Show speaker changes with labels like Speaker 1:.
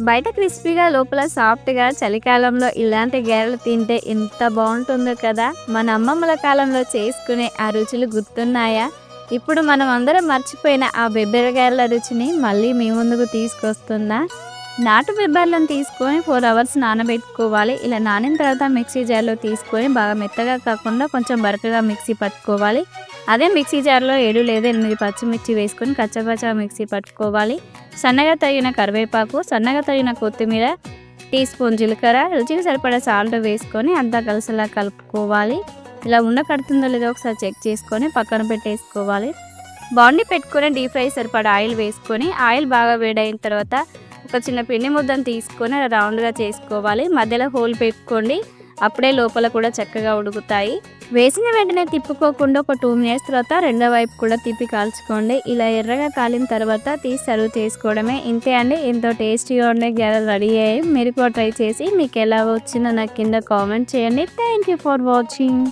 Speaker 1: బయట క్రిస్పీగా లోపల సాఫ్ట్గా చలికాలంలో ఇలాంటి గారెలు తింటే ఎంత బాగుంటుందో కదా? మన అమ్మమ్మల కాలంలో చేసుకునే ఆ రుచులు గుర్తున్నాయా? ఇప్పుడు మనం అందరం మర్చిపోయిన ఆ బెబ్బెర గారెల రుచిని మళ్ళీ మీ ముందుకు తీసుకొస్తుందా? నాటు బెబ్బర్లను తీసుకొని ఫోర్ అవర్స్ నానబెట్టుకోవాలి. ఇలా నానిన తర్వాత మిక్సీ జార్లో తీసుకొని బాగా మెత్తగా కాకుండా కొంచెం బరకగా మిక్సీ పట్టుకోవాలి. అదే మిక్సీ జార్లో ఏడు లేదా ఎనిమిది పచ్చిమిర్చి వేసుకొని కచ్చపచ్చ మిక్సీ పట్టుకోవాలి. సన్నగా తగిన కరివేపాకు సన్నగా తగిన కొత్తిమీర టీ స్పూన్ జీలకర్ర రుచికి సరిపడా సాల్ట్ వేసుకొని అంతా కలిసిలా కలుపుకోవాలి. ఇలా ఉండ కడుతుందో లేదో ఒకసారి చెక్ చేసుకొని పక్కన పెట్టేసుకోవాలి. బాండి పెట్టుకొని డీప్ ఫ్రై సరిపడా ఆయిల్ వేసుకొని ఆయిల్ బాగా వేడైన తర్వాత ఒక చిన్న పిండి ముద్దను తీసుకొని రౌండ్గా చేసుకోవాలి. మధ్యలో హోల్ పెట్టుకోండి. అప్పుడే లోపల కూడా చక్కగా ఉడుకుతాయి. వేసిన వెంటనే తిప్పుకోకుండా ఒక టూ మినిట్స్ తర్వాత రెండో వైపు కూడా తిప్పి కాల్చుకోండి. ఇలా ఎర్రగా కాలిన తర్వాత తీసి సర్వ్ చేసుకోవడమే ఇంతే అండి. ఎంతో టేస్టీగా ఉండే గ్యారెలు రెడీ అయ్యాయి మీరు కూడా ట్రై చేసి మీకు ఎలా వచ్చిందో నాకు కింద కామెంట్ చేయండి. Thank you for watching